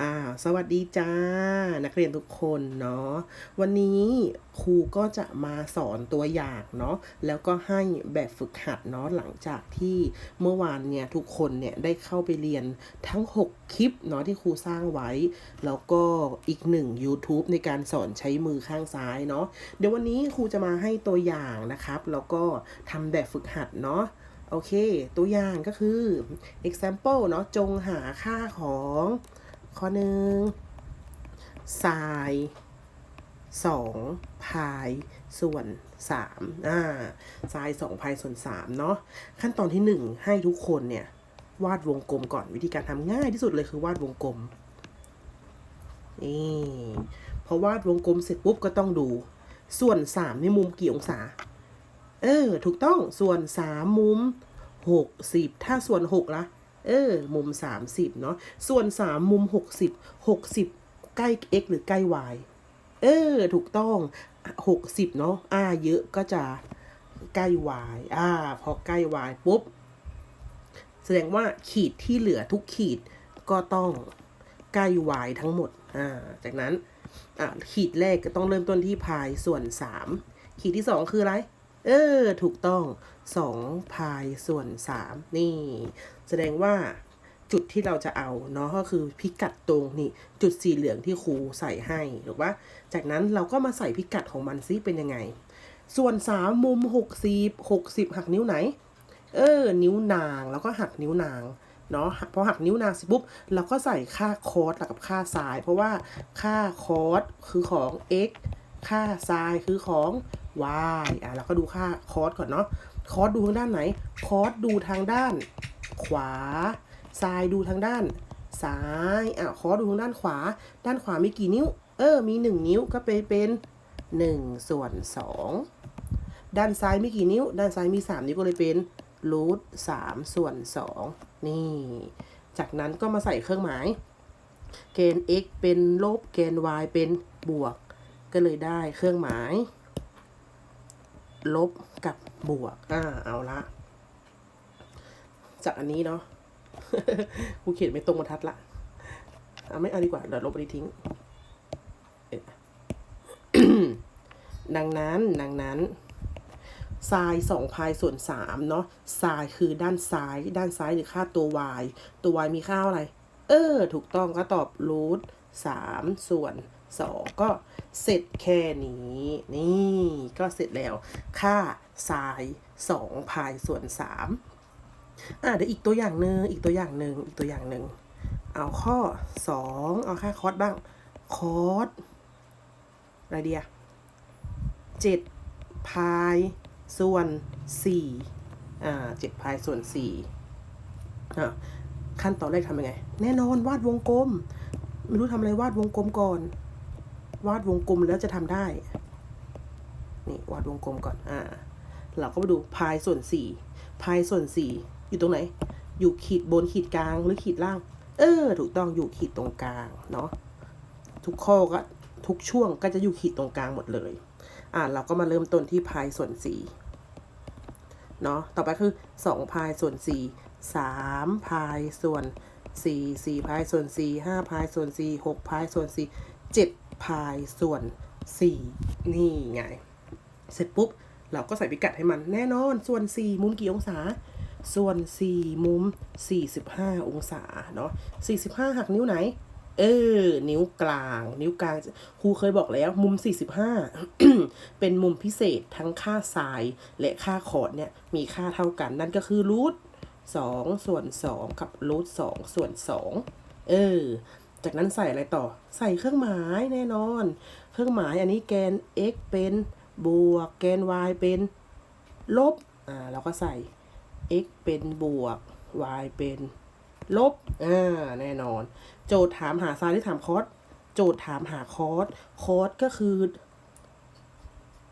อ่าสวัสดีจ้า นักเรียนทุกคนเนาะวันนี้ครูก็จะมาสอนตัวอย่างเนาะแล้วก็ให้แบบฝึกหัดเนาะหลังจากที่เมื่อวานเนี่ยทุกคนเนี่ยได้เข้าไปเรียนทั้ง 6 คลิปเนาะที่ครูสร้างไว้ แล้วก็อีกหนึ่ง YouTube ในการสอนใช้มือข้างซ้ายเนาะเดี๋ยววันนี้ครูจะมาให้ตัวอย่างนะครับ แล้วก็ทำแบบฝึกหัดเนาะโอเค ตัวอย่างก็คือ example เนาะจงหาค่าของ ข้อหนึ่งสายสองพายส่วนสามอ่าสายสองพายส่วนสามเนาะขั้นตอนที่หนึ่งให้ทุกคนเนี่ยวาดวงกลมก่อนวิธีการทำง่ายที่สุดเลยคือวาดวงกลมนี่พอวาดวงกลมเสร็จปุ๊บก็ต้องดู ส่วนสามในมุมกี่องศา เออ ถูกต้องส่วนสามมุมหกสิบถ้าส่วนหกละ เออ มุมสามสิบเนาะ ส่วนสามมุมหกสิบหกสิบใกล้ x หรือใกล้ y เออ ถูกต้องหกสิบเนาะอ่าเยอะก็จะใกล้ y อ่า พอใกล้ y ปุ๊บ แสดงว่าขีดที่เหลือทุกขีดก็ต้องใกล้ y ทั้งหมด อ่า จากนั้น อ่าขีดแรกก็ต้องเริ่มต้นที่พายส่วนสามขีดที่สองคืออะไร เออ ถูกต้องสองพายส่วนสามนี่ แสดงว่าจุดที่เราจะเอาเนาะก็คือพิกัดตรงนี่จุดสีเหลืองที่ครูใส่ให้ถูกปะจากนั้นเราก็มาใส่พิกัดของมันซิเป็นยังไง ส่วนสามมุมหกสิบหกสิบหักนิ้วไหน เออ นิ้วนางแล้วก็หักนิ้วนางเนาะพอหักนิ้วนางเสร็จปุ๊บเราก็ใส่ค่าคอสกับค่าไซาย เพราะว่าค่าคอสคือของ x ค่าไซายคือของ y อะเราก็ดูค่าคอสก่อนเนาะคอสดูทางด้านไหนคอสดูทางด้าน ขวาไซายดูทางด้าน ซ้ายอะคอสดูทางด้านขวา ด้านขวามีกี่นิ้ว เออ มีหนึ่งนิ้วก็ไปเป็นหนึ่งส่วนสองด้านซ้ายมีกี่นิ้ว ด้านซ้ายมีสามนิ้วก็เลยเป็นรูทสามส่วนสองนี่ จากนั้นก็มาใส่เครื่องหมาย เกณฑ์ x เป็นลบเกณฑ์ y เป็นบวก ก็เลยได้เครื่องหมาย ลบกับบวก อ่า เอาละ จากอันนี้เนาะกูเขียนไม่ตรงบรรทัดละเอาไม่เอาดีกว่าเดี๋ยวลบอันนี้ทิ้ง ดังนั้น ดังนั้นซายสองพายส่วนสามเนาะซายคือด้านซ้าย ด้านซ้ายหรือค่าตัว y ตัว y มีค่าอะไร เออ ถูกต้องก็ตอบรูทสามส่วน สองก็เสร็จแค่นี้ นี่ก็เสร็จแล้ว ค่าซายสองพายส่วนสามอะเดี๋ยวอีกตัวอย่างหนึ่งอีกตัวอย่างหนึ่งอีกตัวอย่างหนึ่งเอาข้อสองเอาค่าคอสบ้าง คอสอะไรเดียเจ็ดพายส่วนสี่อ่าเจ็ดพายส่วนสี่อะขั้นตอนแรกทำยังไง แน่นอนวาดวงกลม ไม่รู้ทำอะไรวาดวงกลมก่อน วาดวงกลมแล้วจะทำได้ นี่วาดวงกลมก่อน อ่า เราก็มาดูพายส่วนสี่พายส่วนสี่อยู่ตรงไหน อยู่ขีดบนขีดกลางหรือขีดล่าง เออ ถูกต้องอยู่ขีดตรงกลางเนาะ ทุกข้อก็ทุกช่วงก็จะอยู่ขีดตรงกลางหมดเลย อ่า เราก็มาเริ่มต้นที่พายส่วนสี่เนาะ ต่อไปคือสองพายส่วนสี่สามพายส่วนสี่สี่พายส่วนสี่ห้าพายส่วนสี่หกพายส่วนสี่เจ็ด พายส่วนสี่นี่ไง เสร็จปุ๊บ เราก็ใส่พิกัดให้มันแน่นอน ส่วน 4 มุมกี่องศา ส่วน 4 มุม 45 องศาเนาะ45 หักนิ้วไหน เออ นิ้วกลาง นิ้วกลางครูเคยบอกแล้ว มุม 45 เป็นมุมพิเศษทั้งค่าไซน์และค่าคอดเนี่ย มีค่าเท่ากัน นั่นก็คือรูท2ส่วน 2 กับรูท2ส่วน 2 เออ จากนั้นใส่อะไรต่อ ใส่เครื่องหมายแน่นอน เครื่องหมายอันนี้แกน x เป็นบวก แกน y เป็นลบ อ่าเราก็ใส่ x เป็นบวก y เป็นลบ อ่า แน่นอน โจทย์ถามหาไซน์หรือถามคอส โจทย์ถามหาคอส คอสก็คือ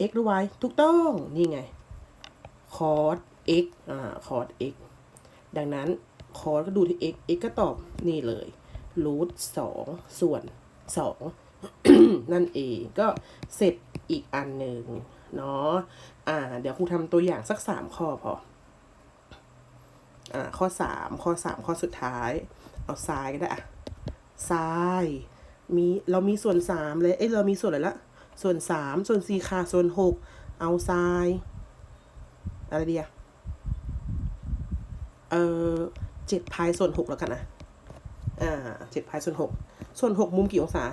x หรือ y ถูกต้อง นี่ไง คอส x อ่า คอส x ดังนั้นคอสก็ดูที่ x x ก็ตอบนี่เลย รูทสองส่วนสองนั่นเองก็เสร็จอีกอันหนึ่งเนาะอ่า เดี๋ยวครูทำตัวอย่างสักสามข้อพออ่าข้อสามข้อสามข้อสุดท้าย เอาซ้ายก็ได้อะทรายมีเรามีส่วนสามเลยเอ้ยเรามีส่วนอะไรละส่วนสามส่วนสี่ค่ะส่วนหกเอาทรายอะไรดีอะเออเจ็ดพายส่วนหกแล้วกันนะ อ่าเจ็ดพายส่วนหกส่วนหกมุมกี่องศา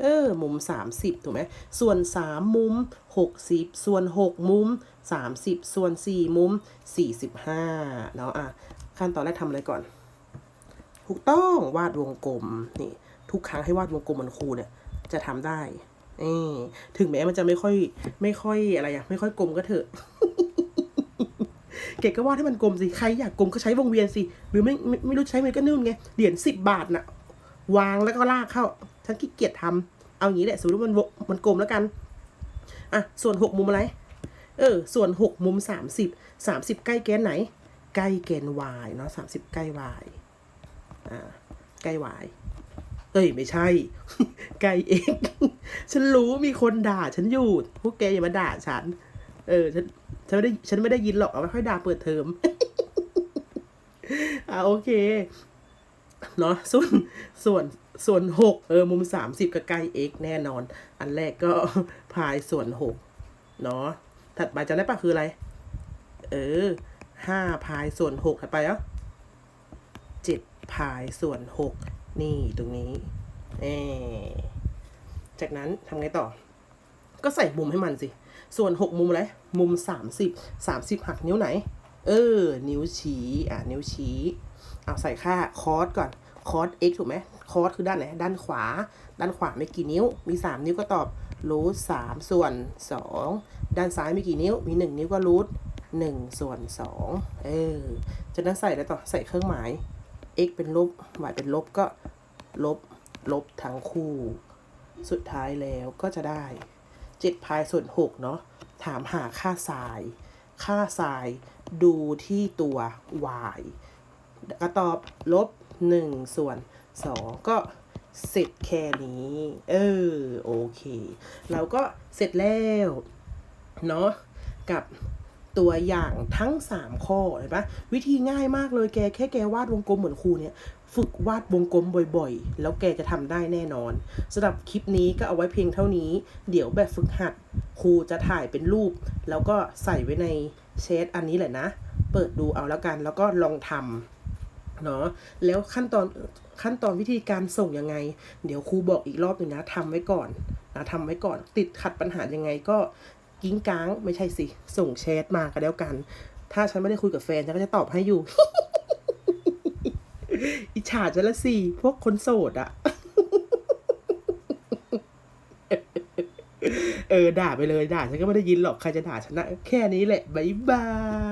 เออ มุมสามสิบถูกไหม ส่วนสามมุมหกสิบส่วนหกมุมสามสิบส่วนสี่มุมสี่สิบห้าเนาะอะ ขั้นตอนแรกทำอะไรก่อน ถูกต้องวาดวงกลมนี่ ทุกครั้งให้วาดวงกลมเหมือนครูเนี่ย จะทำได้เออถึงแม้มันจะไม่ค่อยไม่ค่อยอะไรอะไม่ค่อยกลมก็เถอะ เก๋ก็วาดให้มันกลมสิ ใครอยากกลมก็ใช้วงเวียนสิ หรือไม่ไม่ไม่รู้ใช้มันก็นู่นไง เหรียญสิบบาทน่ะ วางแล้วก็ลากเข้า ฉันขี้เกียจทำเอาอย่างนี้แหละ สมมติมันมันกลมแล้วกัน อะ ส่วนหกมุมอะไร เออ ส่วนหกมุมสามสิบสามสิบใกล้แกนไหน ใกล้แกน y เนาะสามสิบใกล้ y อ่า ใกล้ y เอ้ยไม่ใช่ใกล้ x ฉันรู้มีคนด่าฉันอยู่ พวกแกอย่ามาด่าฉัน เออฉันฉันไม่ได้ฉันไม่ได้ยินหรอกเอาไว้ค่อยด่าเปิดเทอมอ่าโอเคเนาะส่วนส่วนส่วนหกเออมุมสามสิบก็ใกล้ x แน่นอน อันแรกก็พายส่วนหกเนาะถัดไปจำได้ปะคืออะไร เออห้าพายส่วนหกถัดไปอะเจ็ดพายส่วนหกนี่ตรงนี้เออจากนั้นทำไงต่อ ก็ใส่มุมให้มันสิ ส่วนหกมุมอะไร มุมสามสิบสามสิบหักนิ้วไหน เออ นิ้วชี้อะนิ้วชี้ เอาใส่ค่าคอสก่อนคอส x ถูกไหมคอสคือด้านไหน ด้านขวา ด้านขวาไม่กี่นิ้ว มี 3 นิ้วก็ตอบรูทสามส่วน 2 ด้านซ้ายมีกี่นิ้ว มี 1 นิ้วก็รูทหนึ่งส่วน2เออจากนั้นใส่อะไรต่อ ใส่เครื่องหมาย x เป็นลบ y เป็นลบก็ลบ ลบทั้งคู่ สุดท้ายแล้วก็จะได้7พายส่วน6เนาะามหาค่าทราย ค่าทรายดูที่ตัว y ก็ตอบลบ 1 ส่วน 2 ก็เสร็จแค่นี้ เออ โอเค เราก็เสร็จแล้ว เนาะกับตัวอย่างทั้ง 3 ข้อเห็นปะวิธีง่ายมากเลยแกแค่แกวาดวงกลมเหมือนครูเนี่ย ฝึกวาดวงกลมบ่อยๆ แล้วแกจะทำได้แน่นอนสำหรับคลิปนี้ก็เอาไว้เพียงเท่านี้ เดี๋ยวแบบฝึกหัด ครูจะถ่ายเป็นรูป แล้วก็ใส่ไว้ในเชทอันนี้แหละนะ เปิดดูเอาแล้วกัน แล้วก็ลองทำเนาะแล้วขั้นตอนขั้นตอนวิธีการส่งยังไง เดี๋ยวครูบอกอีกรอบหนึ่งนะทำไว้ก่อนนะทำไว้ก่อนติดขัดปัญหายังไงก็กิ้งก้างไม่ใช่สิ ส่งแชทมาก็แล้วกัน ถ้าฉันไม่ได้คุยกับแฟน ฉันก็จะตอบให้อยู่ อิจฉาฉันละสิพวกคนโสดอะ เออด่าไปเลยด่าฉันก็ไม่ได้ยินหรอกใครจะด่าฉันนะแค่นี้แหละบ๊ายบาย